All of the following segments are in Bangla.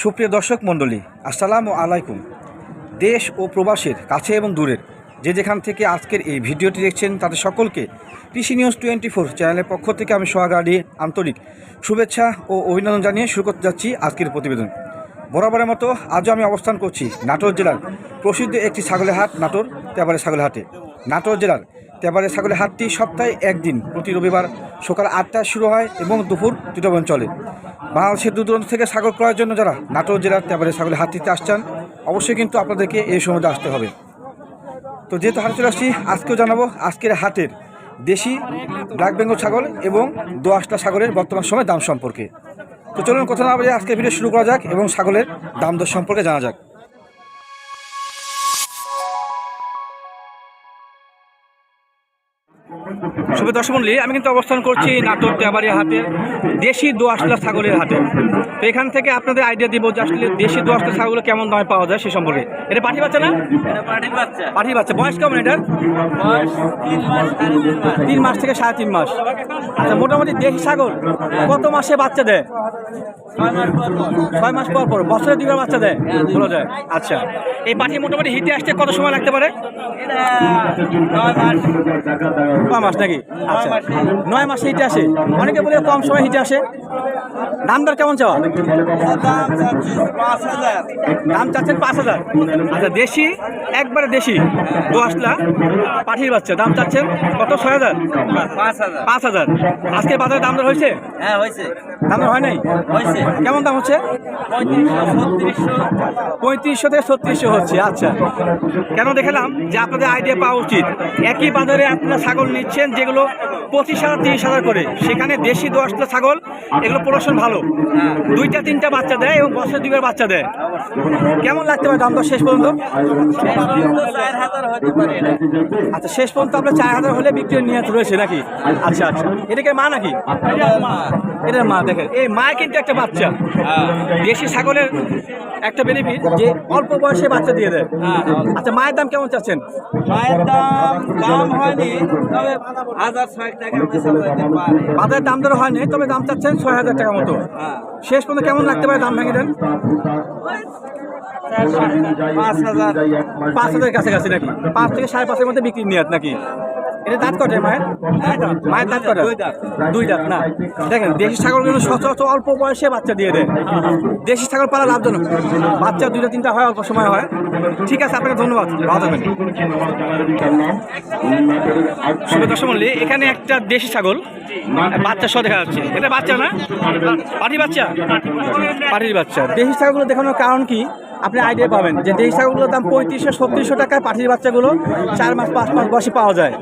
সুপ্রিয় দর্শক মণ্ডলী, আসসালামু আলাইকুম। দেশ ও প্রবাসের কাছে এবং দূরের, যে যেখান থেকে আজকের এই ভিডিওটি দেখছেন তাদের সকলকে কৃষি নিউজ টোয়েন্টি ফোর চ্যানেলের পক্ষ থেকে আমি সোহাগাড়ি আন্তরিক শুভেচ্ছা ও অভিনন্দন জানিয়ে শুরু করতে যাচ্ছি আজকের প্রতিবেদন। বরাবরের মতো আজও আমি অবস্থান করছি নাটোর জেলার প্রসিদ্ধ একটি ছাগলের হাট নাটোর তেবারে ছাগলের হাটে নাটোর জেলার তেবারে ছাগলের হাটটি সপ্তাহে একদিন প্রতি রবিবার সকাল আটটায় শুরু হয় এবং দুপুর দুটো চলে। বাংলাদেশের দূর দূরান্ত থেকে সাগর ক্রয়ের জন্য যারা নাটোর জেলার তারপরে ছাগলের হাত দিতে আসছেন, অবশ্যই কিন্তু আপনাদেরকে এই সময়তে আসতে হবে। তো যেহেতু হাটে চলে আসছি, আজকেও জানাব আজকের হাটের দেশি ব্ল্যাক বেঙ্গল ছাগল এবং দোয়াশটা ছাগলের বর্তমান সময় দাম সম্পর্কে। তো চলুন কথা না বলে আজকের ভিডিও শুরু করা যাক এবং ছাগলের দাম দর সম্পর্কে জানা যাক। শুভ দর্শক মন্ডলী আমি কিন্তু অবস্থান করছি নাটোর তেবাড়িয়া হাটের দেশি দোয়াশলা ছাগলের হাটে। তো এখান থেকে আপনাদের আইডিয়া দিব যে আসলে দেশি দোয়াশলা ছাগল কেমন দামে পাওয়া যায় সে সম্পর্কে। এটা পাঠি বাচ্চা না? পাঠি বাচ্চা। বয়স কেমন এটার? তিন মাস থেকে সাড়ে তিন মাস। আচ্ছা মোটামুটি দেশি ছাগল কত মাসে বাচ্চা দেয়? ছয় মাস পর পর। বছরে দুবার বাচ্চা দেয়? বলা যায়। আচ্ছা। এই পাঠি মোটামুটি হিটে আসতে কত সময় লাগতে পারে? নয় মাস নাকি? আচ্ছা নয় মাসে হিটে আসে। অনেকে বলে কম সময় হিটে আসে। দাম দর কেমন চাওয়া? দাম চাচ্ছেন পাঁচ হাজার। আচ্ছা দেশি একবারে দেশি দোয়াশলা পাঠিয়ে বাচ্চা দাম চাচ্ছেন কত ছয় হাজার? পাঁচ হাজার। আজকে বাজারে দাম দর হয়েছে? হ্যাঁ হয়েছে। দাম দর হয় নাই? হয়েছে। কেমন দাম হচ্ছে? পঁয়ত্রিশশো থেকে ছত্রিশশো হচ্ছে আচ্ছা। কেন দেখালাম? যে আপনাদের আইডিয়া পাওয়া উচিত। একই বাজারে আপনারা ছাগল নিচ্ছেন যেগুলো পঁচিশ হাজার, তিরিশ হাজার করে। সেখানে দেশি দশটা ছাগল, এগুলো প্রোডাকশন ভালো। দুইটা, তিনটা বাচ্চা দেয় এবং বছর দুইবার বাচ্চা দেয়। কেমন লাগতে পারে দাম দর শেষ পর্যন্ত? আচ্ছা শেষ পর্যন্ত আপনার চার হাজার হলে বিক্রি নিয়ত রয়েছে নাকি? আচ্ছা আচ্ছা। এটাকে মা নাকি? এটা মা, দেখেন। এই মা কিন্তু একটা বাচ্চা। দেশি ছাগলের একটা বেনিফিট যে অল্প বয়সে বাচ্চা দিয়ে দেয়। আচ্ছা মায়ের দাম কেমন চাচ্ছেন? মায়ের দাম দাম হয়নি, তবে হাজার টাকা বাজারের দাম দর হয়নি তবে দাম চাচ্ছেন ছয় হাজার টাকা মতো। হ্যাঁ। শেষ পর্যন্ত কেমন লাগতে পারে দাম ভেঙে দেন? পাঁচ হাজার। পাঁচ হাজারের কাছাকাছি নাকি? পাঁচ থেকে সাড়ে পাঁচের মধ্যে বিক্রি নিয়ে নাকি? এটা দাঁত কটে মায়ের? মায়ের দাঁত কটে? দুই দাঁত। না। দেখেন দেশি ছাগলগুলো সচরাচর অল্প বয়সে বাচ্চা দিয়ে দেয়। দেশি ছাগল পালা লাভজনক। বাচ্চা দুইটা তিনটা হয় অল্প সময় হয়। ঠিক আছে আপনাকে ধন্যবাদ। ভালো থাকবেন। এখানে একটা দেশি ছাগল বাচ্চা সহ দেখা যাচ্ছে। এটা বাচ্চা না? পাটি বাচ্চা? পাটির বাচ্চা। দেশি ছাগলগুলো দেখানোর কারণ কি? আপনি আইডিয়া পাবেন যে দেশি ছাগলগুলোর দাম পঁয়ত্রিশশো, ছত্রিশশো টাকায় পাটির বাচ্চাগুলো চার মাস, পাঁচ মাস বয়সে পাওয়া যায়।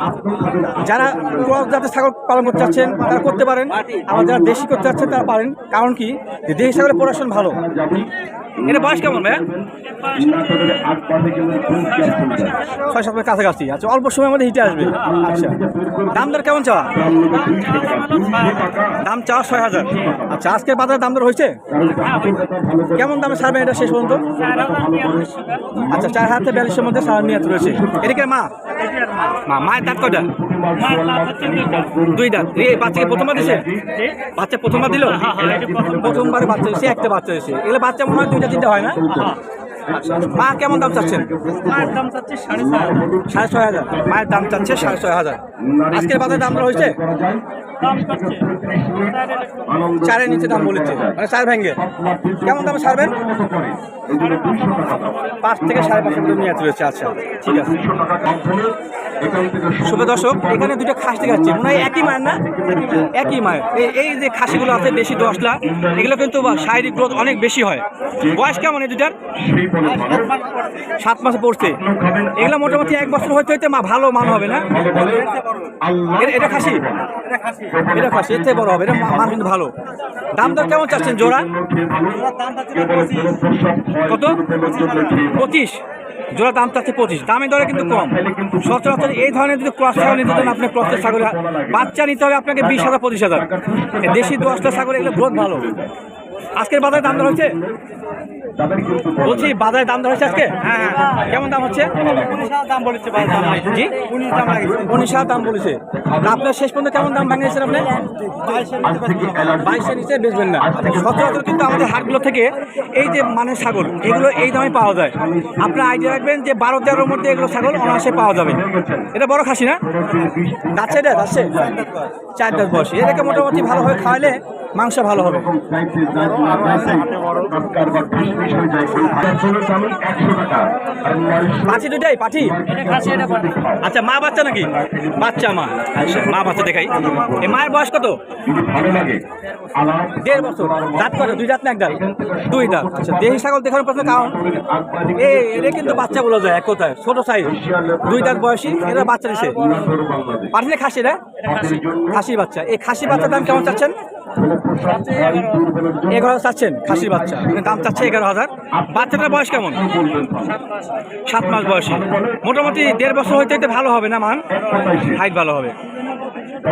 যারা ক্রস জাতের ছাগল পালন করতে চাচ্ছেন, তারা করতে পারেন। আবার যারা দেশি করতে চাচ্ছেন, তারা পারেন। কারণ কি? যে দেশি ছাগলের প্রোডাকশন ভালো। এটা বয়স কেমন ছয় সাত কাছাকাছি। আচ্ছা অল্প সময়ের মধ্যে হিটে আসবে। আচ্ছা দাম দর কেমন চাওয়া? দাম চাওয়া ছয় হাজার। আচ্ছা বাজারে দাম দর হয়েছে? কেমন দামে ছাড়বেন এটা শেষ পর্যন্ত? আচ্ছা চার থেকে বিয়াল্লিশের মধ্যে সার নিয়ে রয়েছে। এদিকে মা? মা মায়ের দাঁত কয়টা? দুই দাঁত। এই বাচ্চাকে প্রথমবার দিছে? বাচ্চা প্রথমবার দিল? প্রথমবার বাচ্চা দিছে একটা বাচ্চা দিয়েছে এগুলো বাচ্চা মনে হয় দুইটা তিনটা হয় না? আচ্ছা, মা কেমন দাম চাচ্ছেন? মায়ের দাম চাচ্ছে সাড়ে ছয় হাজার। মায়ের দাম চাচ্ছে সাড়ে ছয় হাজার। আজকের বাজারে দাম হয়েছে? চারের নিচে দাম বলেছে। মানে চার ভেঙ্গে কেমন দামে ছাড়বেন? পাঁচ থেকে সাড়ে পাঁচের মধ্যে নিয়ে রয়েছে আচ্ছা ঠিক আছে। শুভ দর্শক এখানে দুটো খাস দেখাচ্ছি মনে হয় একই মায়ের না? একই মায়ের। এই এই যে খাসিগুলো আছে দেশি দশলা এগুলো কিন্তু শারীরিক গ্রোথ অনেক বেশি হয়। বয়স কেমন এই দুটার সাত মাসে পড়ছে। এগুলো মোটামুটি এক বছর হইতে হইতে মা ভালো মান হবে না? এটা- এটা খাসি। এটা খাসি এর থেকে বড় এটা মান কিন্তু ভালো। দাম দর কেমন চাচ্ছেন জোড়া? কত? পঁচিশ। জোড়া দাম চাচ্ছে পঁচিশ। দামে দরে কিন্তু কম। সচরাচর এই ধরনের যদি ক্রস ছাগল নিতে চান, আপনি ক্রসের ছাগল বাচ্চা নিতে হবে আপনাকে বিশ হাজার, পঁচিশ হাজার। দেশি দশটা ছাগল এগুলো গ্রোথ ভালো। আজকের বাজারে দাম দর হয়েছে? বলছি বাজারে দাম ধরেছে আজকে? হ্যাঁ কেমন দাম হচ্ছে? দাম বলেছে জি? উনিশ হাজার দাম বলেছে। আপনার শেষ পর্যন্ত কেমন দাম ভাঙিয়েছেন আপনি? বাইশের নিচে বেচবেন না। সচরাচর কিন্তু আমাদের হাটগুলো থেকে এই যে মানে ছাগল এগুলো এই দামে পাওয়া যায়। আপনার আইডিয়া রাখবেন যে বারো তেরোর মধ্যে এগুলো ছাগল অনায়াসে পাওয়া যাবে। এটা বড় খাসি না? যাচ্ছে এটা যাচ্ছে? চার দশ বয়সী। এটাকে মোটামুটি ভালোভাবে খাওয়ালে মাংস ভালো হবে। পাঠি দুটাই পাঠি? আচ্ছা মা বাচ্চা নাকি? বাচ্চা মা। আচ্ছা মা বাচ্চা দেখাই। এই মায়ের বয়স কত? দেড় বছর। দাঁত কত দুই দাঁত না এক দাঁত? দুই দাঁত। আচ্ছা দেহি ছাগল দেখানোর প্রশ্ন কারণ এই এটা কিন্তু বাচ্চা বলা যায় এক কথায়। ছোট সাইজ দুই দাঁত বয়সী এরা বাচ্চা দিছে। পাঠিয়ে খাসি রে খাসির বাচ্চা। এই খাসি বাচ্চার দাম কেমন চাচ্ছেন? এগারো চাচ্ছেন, খাসির বাচ্চা। দাম চাচ্ছে এগারো হাজার। বাচ্চাটার বয়স কেমন? সাত মাস বয়সী। মোটামুটি দেড় বছর হইতে হইতে ভালো হবে না, মান? হাইট ভালো হবে।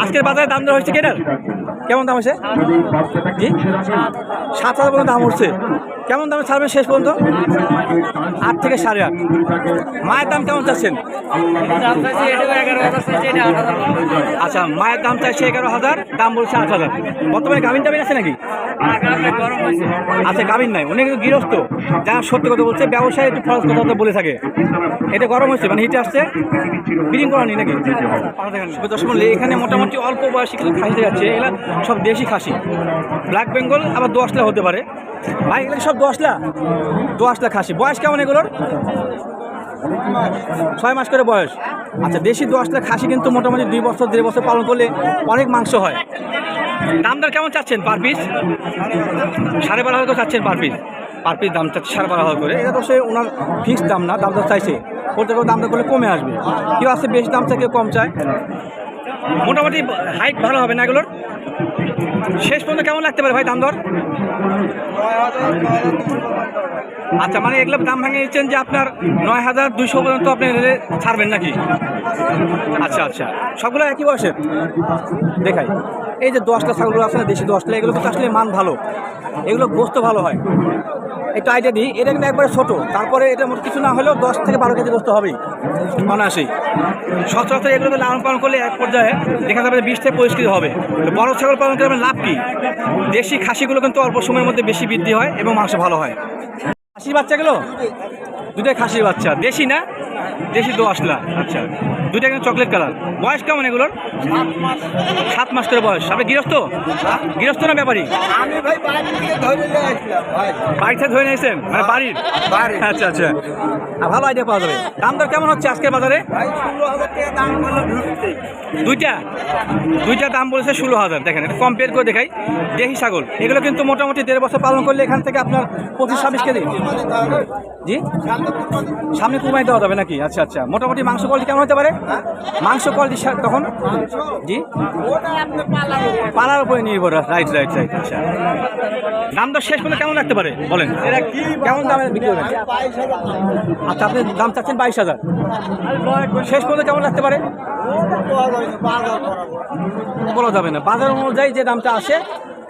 আজকের বাজারে দাম দেওয়া হয়েছে কেটার? কেমন দাম হয়েছে? সাত হাজার দাম উঠছে। কেমন দামে ছাড়বেন শেষ পর্যন্ত? আট থেকে সাড়ে আট। মায়ের দাম কেমন চাচ্ছেন? আচ্ছা মায়ের দাম চাইছে এগারো হাজার, দাম বলছে আট হাজার। বর্তমানে গাভিন টাবিন আছে নাকি? আচ্ছা গাভিন নাই, উনি কিন্তু গৃহস্থ। যা সত্যি কথা বলছে, ব্যবসায় একটু খরচ কথা বলে থাকে। এটা গরম হচ্ছে মানে হিটে আসছে। ব্রিডিং করানি নাকি? দশ বললে এখানে মোটামুটি অল্প বয়সী কিছু খাসি যাচ্ছে এগুলো সব দেশি খাসি। ব্ল্যাক বেঙ্গল আবার দোয়াশলা হতে পারে। ভাই, এগুলো সব দোয়াশলা দশলা খাসি বয়স কেমন এগুলোর? ছয় মাস করে বয়স। আচ্ছা দেশি দোয়াশলা খাসি কিন্তু মোটামুটি দুই বছর, দেড় বছর পালন করলে অনেক মাংস হয়। দাম দর কেমন চাচ্ছেন পার পিস সাড়ে বারো হাজার চাচ্ছেন পার পিস পার পিস দাম চাচ্ছে সাড়ে বারো হাজার করে। এটা তো সে ওনার ফিক্সড দাম না, দাম দর চাইছে। করতে করে দাম দর করলে কমে আসবে। কেউ আছে বেশি দাম চায়, কেউ কম চায়। মোটামুটি হাইট ভালো হবে না এগুলোর? শেষ পর্যন্ত কেমন লাগতে পারে ভাই দাম দর আচ্ছা মানে এগুলো দাম ভাঙে দিচ্ছেন যে আপনার নয় হাজার দুইশো পর্যন্ত আপনি রেলে ছাড়বেন নাকি? আচ্ছা আচ্ছা। সবগুলো একই বয়সের? দেখাই। এই যে দশটা ছাগলগুলো আছে না, দেশি দশটা, এগুলো কিন্তু আসলে মান ভালো। এগুলো গোস্ত ভালো হয়। একটু আইডিয়া দিই। এটা কিন্তু একবারে ছোটো। তারপরে এটা কিছু না হলেও দশ থেকে বারো কেজি গোস্ত হবেই। অনায়াসেই সচরাচর এগুলোকে লালন পালন করলে এক পর্যায়ে দেখা যাবে বিশ থেকে কেজি হবে। বড় ছাগল পালন করলে লাভ কী? দেশি খাসিগুলো কিন্তু অল্প সময়ের মধ্যে বেশি বৃদ্ধি হয় এবং মাংস ভালো হয়। খাসির বাচ্চাগুলো দুটাই খাসির বাচ্চা। দেশি না? দেশি তো আসলা। আচ্ছা। দুটা কিন্তু চকলেট কালার। বয়স কেমন এগুলোর? সাত মাস করে বয়স। আপনি গৃহস্থ? গৃহস্থ না ব্যাপারী? বাইক থেকে ধরে নিয়েছেন মানে বাড়ির? বাড়ির। আচ্ছা আচ্ছা। ভালো আইডিয়া পাওয়া যাবে। দাম দর কেমন হচ্ছে আজকের বাজারে? দুইটা? দুইটা দাম বলেছে ষোলো হাজার। দেখেন এটা কম্পেয়ার করে দেখাই। দেশি ছাগল। এগুলো কিন্তু মোটামুটি দেড় বছর পালন করলে এখান থেকে আপনার পঁচিশ ছাব্বিশ কেজি। জি? সামনে কুরবানি দেওয়া যাবে নাকি? আচ্ছা আচ্ছা। মোটামুটি মাংস কোয়ালিটি কেমন হতে পারে? মাংস কোয়ালিটি তখন? জি? পালার উপরে নির্ভর রাইট রাইট রাইট আচ্ছা। দাম দর শেষ পর্যন্ত কেমন লাগতে পারে? বলেন। এরা কি কেমন দামে বিক্রি হবে আচ্ছা আপনি দাম চাচ্ছেন বাইশ হাজার। শেষ পর্যন্ত কেমন লাগতে পারে? বলা যাবে না। বাজার অনুযায়ী যে দামটা আসে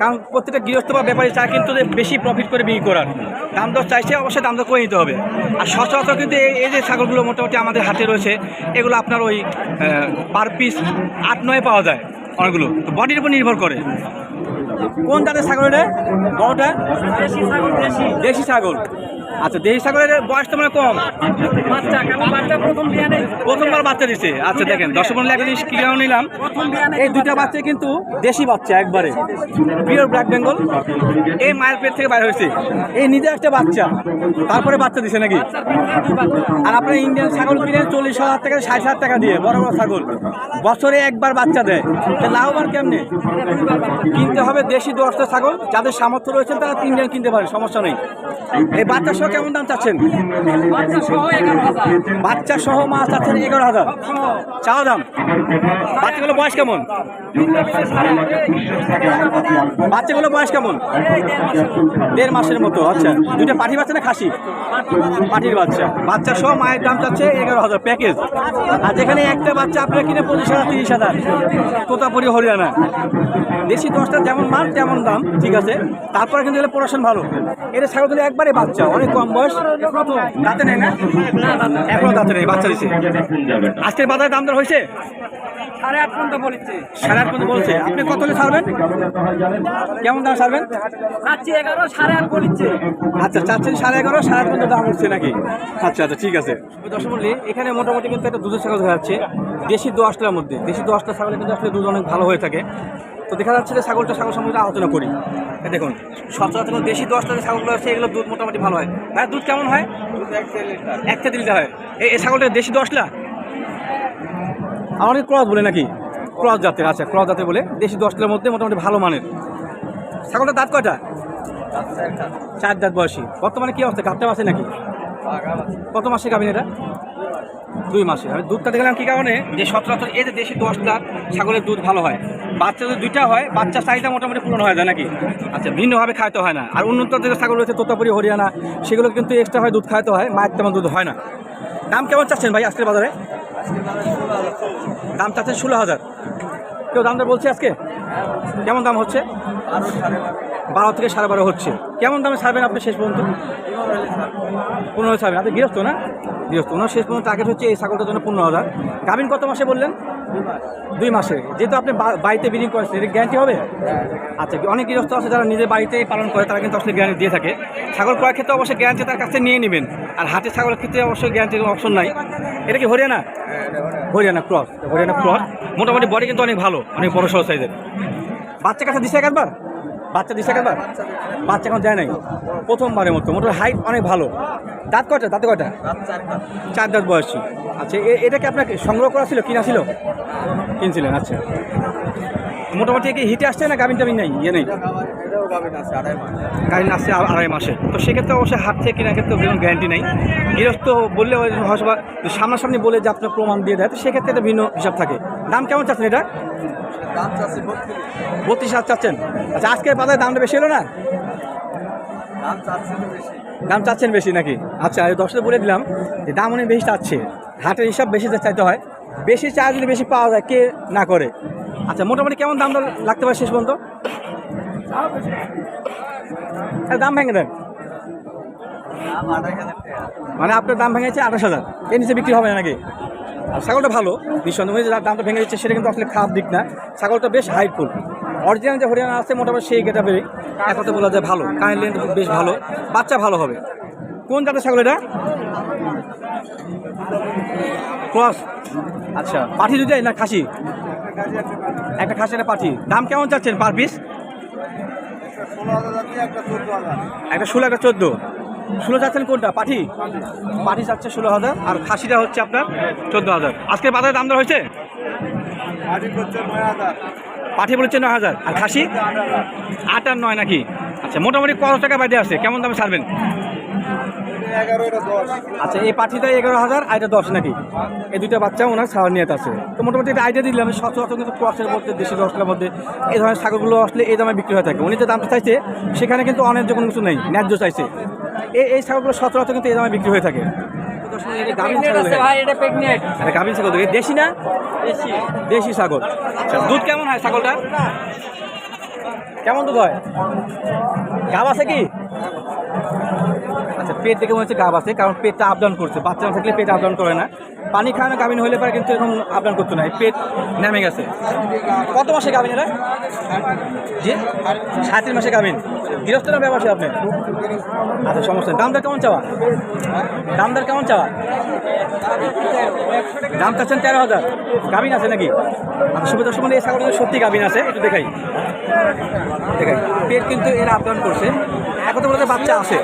কারণ প্রত্যেকটা গৃহস্থ বা ব্যাপারী চায় কিন্তু বেশি প্রফিট করে বিক্রি করার। দাম দর চাইছে অবশ্যই দাম দর করে নিতে হবে। আর সচরাচর কিন্তু এই যে ছাগলগুলো মোটামুটি আমাদের হাতে রয়েছে এগুলো আপনার ওই পার পিস আট নয় পাওয়া যায় অনেকগুলো। তো বডির উপর নির্ভর করে। কোন জাতের ছাগল এটা? বড়টা? দেশি ছাগল। আচ্ছা দেশি ছাগলের বয়স তো মানে কম। কেন প্রথমবার বাচ্চা দিচ্ছে আচ্ছা দেখেন দশ পনেরো লাখ জিনিস কিনে নিলাম। এই দুটা বাচ্চা কিন্তু দেশি বাচ্চা একবারে। Pure black Bengal. এই মায়ের পেট থেকে বাইরে হয়েছে। এই নিজে একটা বাচ্চা। তারপরে বাচ্চা দিছে নাকি? আর আপনার ইন্ডিয়ান ছাগল কিনেন চল্লিশ হাজার টাকা ষাট হাজার টাকা দিয়ে বড় বড় ছাগল। বছরে একবার বাচ্চা দেয়। তা লাভবান কেমনে? কিনতে হবে দেশি দশটা ছাগল। যাদের সামর্থ্য রয়েছে তারা ইন্ডিয়ান কিনতে পারে সমস্যা নেই। এই বাচ্চা সহ কেমন দাম চাচ্ছেন? বাচ্চা সহ মাছ চাচ্ছেন এগারো হাজার। চাওয়া দাম? বাচ্চাগুলো বয়স কেমন? বাচ্চাগুলো বয়স কেমন? দেড় মাসের মতো আচ্ছা। দুইটা পাঠি বাচ্চা না খাসি? পাঠির বাচ্চা। বাচ্চা সহ মায়ের দাম চাচ্ছে এগারো হাজার প্যাকেজ। আর যেখানে একটা বাচ্চা আপনার কিনে পঁচিশ হাজার, তিরিশ হাজার। তোতাপুরি, হরিয়ানা। দেশি দশটা যেমন মান তেমন দাম, ঠিক আছে। তারপরে কিন্তু প্রোডাকশন ভালো। এটা ছাগল একবারে বাচ্চা, অনেক কম বয়স? দাঁতে নেই না? এখনও দাঁতে নেই বাচ্চা দিছে। আজকের বাজারে দাম দর হয়েছে? সাড়ে আট পর্যন্ত বলেছে। সাড়ে আট পর্যন্ত বলছে। আপনি কত হলে ছাড়বেন? কেমন দাম ছাড়বেন? চাচ্ছি এগারো সাড়ে আট বলেছে। আচ্ছা চাচ্ছেন সাড়ে এগারো সাড়ে আট পর্যন্ত দাম উঠছে নাকি? আচ্ছা আচ্ছা ঠিক আছে। দর্শক মূল্যে এখানে মোটামুটি কিন্তু একটা দুধের ছাগল দেখা যাচ্ছে দেশি দোয়াশটার মধ্যে। দেশি দোয়াশটা ছাগলে কিন্তু আসলে দুধ অনেক ভালো হয়ে থাকে। তো দেখা যাচ্ছে যে ছাগলটা ছাগল সম্বন্ধে আলোচনা করি। দেখুন সচরাচর দেশি দশটা যে ছাগলগুলো আছে এগুলো দুধ মোটামুটি ভালো হয়। হ্যাঁ দুধ কেমন হয়? একটা দিলটা হয়। এই এই ছাগলটা দেশি দশলা আমাকে ক্রস বলে নাকি? ক্রস জাতের আচ্ছা ক্রস জাতের বলে দেশি দশটার মধ্যে মোটামুটি ভালো মানের। ছাগলটা দাঁত কয়টা? চার দাঁত বয়সী। বর্তমানে কি অবস্থা? গাবটা আছে নাকি? কত মাসে গাবিন এটা? দুই মাসে। আমি দুধটা দেখলাম কী কারণে? যে সচরাচর এই যে দেশি দশ দাঁত ছাগলের দুধ ভালো হয়, বাচ্চা যদি দুইটা হয় বাচ্চা চাহিদা মোটামুটি পূরণ হয়ে যায় নাকি? আচ্ছা ভিন্নভাবে খাইতে হয় না। আর উন্নত যে ছাগল রয়েছে, তোতাপুরি, হরিয়ানা, সেগুলো কিন্তু এক্সট্রা হয় দুধ খাইতে হয়, মায়ের তেমন দুধ হয় না। দাম কেমন চাচ্ছেন ভাই আজকের বাজারে? দাম চাচ্ছেন ষোলো হাজার। কেউ দামটা বলছে আজকে? কেমন দাম হচ্ছে? বারো থেকে সাড়ে বারো হচ্ছে। কেমন দামে ছাড়বেন আপনি শেষ পর্যন্ত? পনেরো ছাড়বেন। আপনি গৃহস্থ না? গৃহস্থ। ওনার শেষ পর্যন্ত টার্গেট হচ্ছে এই ছাগলটার জন্য পনেরো হাজার। গাভিন কত মাসে বললেন? দুই মাসে। যেহেতু আপনি বাড়িতে বিলিং করেছেন এটা গ্যারান্টি হবে? আচ্ছা অনেক গৃহস্থ আছে যারা নিজের বাড়িতে পালন করে, তারা কিন্তু আসলে গ্যারান্টি দিয়ে থাকে। ছাগল ক্রয়ের ক্ষেত্রে অবশ্যই গ্যারান্টি তার কাছে নিয়ে নেবেন। আর হাটের ছাগলের ক্ষেত্রে অবশ্যই গ্যারান্টির অপশন নাই। এটা কি হরিয়ানা? হরিয়ানা ক্রস হরিয়ানা ক্রস মোটামুটি বডি কিন্তু অনেক ভালো, অনেক বড় সড়ো সাইজের বাচ্চা কাছে দিছে একবার? বাচ্চা দিছে একবার? বাচ্চা এখন দেয় নাই? প্রথমবারের মতো। মোটামুটি হাইট অনেক ভালো। দাঁত কয়টা? দাঁতে কয়টা? চার দাঁত বয়সী। আচ্ছা এ- এটা কি আপনাকে সংগ্রহ করা ছিল, কিনা ছিল? কিনছিলেন আচ্ছা। মোটামুটি কি হিটে আসছে না গাভিন টাভিন নেই? ইয়ে নেই? গাভিন আসছে আড়াই মাসে। তো সেক্ষেত্রে অবশ্যই হাত থেকে কেনার ক্ষেত্রে কোনো গ্যারান্টি নেই। গৃহস্থ বললে হয়তো সামনাসামনি বলে যে আপনার প্রমাণ দিয়ে দেয়। তো সেক্ষেত্রে এটা ভিন্ন হিসাব থাকে। দাম কেমন চাচ্ছেন এটা? বত্রিশ হাজার চাচ্ছেন। আচ্ছা আজকের বাজারে দামটা বেশি হলো না? দাম চাচ্ছেন বেশি নাকি? আচ্ছা দশটা বলে দিলাম যে দাম অনেক বেশি চাচ্ছে। হাটের হিসাব বেশি চাইতে হয়। বেশি চা যদি বেশি পাওয়া যায় কে না করে? আচ্ছা মোটামুটি কেমন দাম লাগতে পারে শেষ পর্যন্ত? দাম ভেঙে দেন। মানে আপনার দাম ভেঙেছে আঠাশ হাজার। এর নিচে বিক্রি হবে না নাকি? আর ছাগলটা ভালো নিঃসন্দেহে যে দামটা ভেঙে দিচ্ছে সেটা কিন্তু আসলে খারাপ দিক না। ছাগলটা বেশ হাইটফুল অরিজিনাল যে হরিয়ানা আছে মোটামুটি সেই গেটা বেরোয় এক কথা বলা যায় ভালো। কানের লেন্থ বেশ ভালো। বাচ্চা ভালো হবে। কোন জাতের ছাগল এটা? ক্রস আচ্ছা পাঠি দুটাই না খাসি? একটা খাসি একটা পাঠি। দাম কেমন চাচ্ছেন পার পিস একটা ষোলো একটা চোদ্দ। ষোলো চাচ্ছেন কোনটা? পাঠি? পাঠি চাচ্ছে ষোলো হাজার আর খাসিটা হচ্ছে আপনার চোদ্দ হাজার। আজকে বাজারে দাম দর হয়েছে? পাঠি বলেছে নয় হাজার। আর খাসি? আট আর নয় নাকি? আচ্ছা মোটামুটি কত টাকা বাইরে আছে কেমন দামে ছাড়বেন? আচ্ছা এই পাঠিটা এগারো হাজার আর এটা দশ নাকি? এই দুইটা বাচ্চা ওনার ছাড় নিয়ে আছে। তো মোটামুটি এটা আইডিয়া দিলাম সচরাচর কিন্তু ক্রসের মধ্যে দেশি দশটার মধ্যে এই ধরনের ছাগলগুলো আসলে এই দামে বিক্রি হয়ে থাকে। উনি যে দামটা চাইছে সেখানে কিন্তু অন্যায্য কোনো কিছু নেই ন্যায্য চাইছে। এই এই ছাগলগুলো সচরাচর কিন্তু এই দামে বিক্রি হয়ে থাকে। গাভিন ছাগল দেশি না? দেশি ছাগল। আচ্ছা দুধ কেমন হয় ছাগলটা? কেমন দুধ হয়? গাব আছে কি? আচ্ছা পেট দেখে মনে হচ্ছে গাব আছে কারণ পেটটা আপডাউন করছে। বাচ্চা না থাকলে পেট আপডাউন করে না। পানি খাওয়ানো গাভিন হলে পরে, কিন্তু এখন আপডাউন করতো না। পেট নেমে গেছে। কত মাসে গাভিন এরা জি? তিন মাসে গাভিন। গৃহস্থ না ব্যবসা আপনি? আচ্ছা সমস্যা নেই। দাম দর কেমন চাওয়া? দাম দর কেমন চাওয়া? দাম চাচ্ছেন তেরো হাজার। গাভিন আছে নাকি? আচ্ছা সুবিধা সময় এই ছাগলগুলো সত্যি গাভিন আছে। একটু দেখাই। দেখাই। পেট কিন্তু এরা আপডাউন করছে। এখন তো বাচ্চা আছে?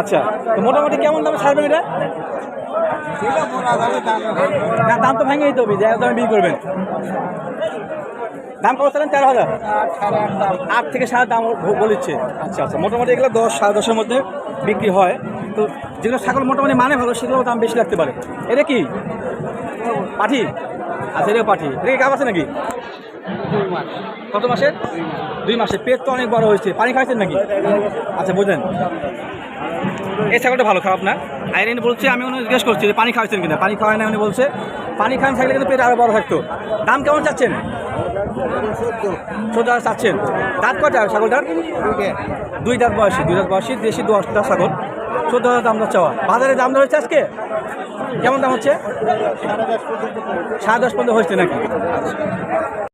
আচ্ছা তো মোটামুটি কেমন দামে ছাড়বেন এটা? দাম তো ভেঙে দিতে হবে যে দামে বিক্রি করবেন। দাম কত চালেন তেরো হাজার? আট থেকে সাড়ে দাম বলেছে আচ্ছা আচ্ছা মোটামুটি এগুলো দশ, সাড়ে দশের মধ্যে বিক্রি হয়। তো যেগুলো ছাগল মোটামুটি মানে ভালো সেগুলো দাম বেশি লাগতে পারে। এটা কি? পাঠি? আচ্ছা এটা পাঠি। এটা কি গাব আছে নাকি? কত মাসের? দুই মাসে পেট তো অনেক বড় হয়েছে। পানি খাইছেন নাকি? আচ্ছা বুঝলেন এই ছাগলটা ভালো, খারাপ না? আইরেন বলছে, আমি উনি জিজ্ঞেস করছি যে, পানি খাওয়াচ্ছেন কিনা? পানি খাওয়ায় না উনি বলছে, পানি খান থাকলে কিন্তু পেট আরও বড় থাকতো। দাম কেমন চাচ্ছেন? চোদ্দ হাজার চাচ্ছেন। দাঁত কয়টা ছাগলটার? দুই দাঁত বয়সী, দুই দাঁত বয়সী, দেশি দশটা ছাগল। চোদ্দ হাজার দাম চাওয়া। বাজারে দাম হচ্ছে আজকে? কেমন দাম হচ্ছে? সাড়ে দশ পর্যন্ত হয়েছে নাকি?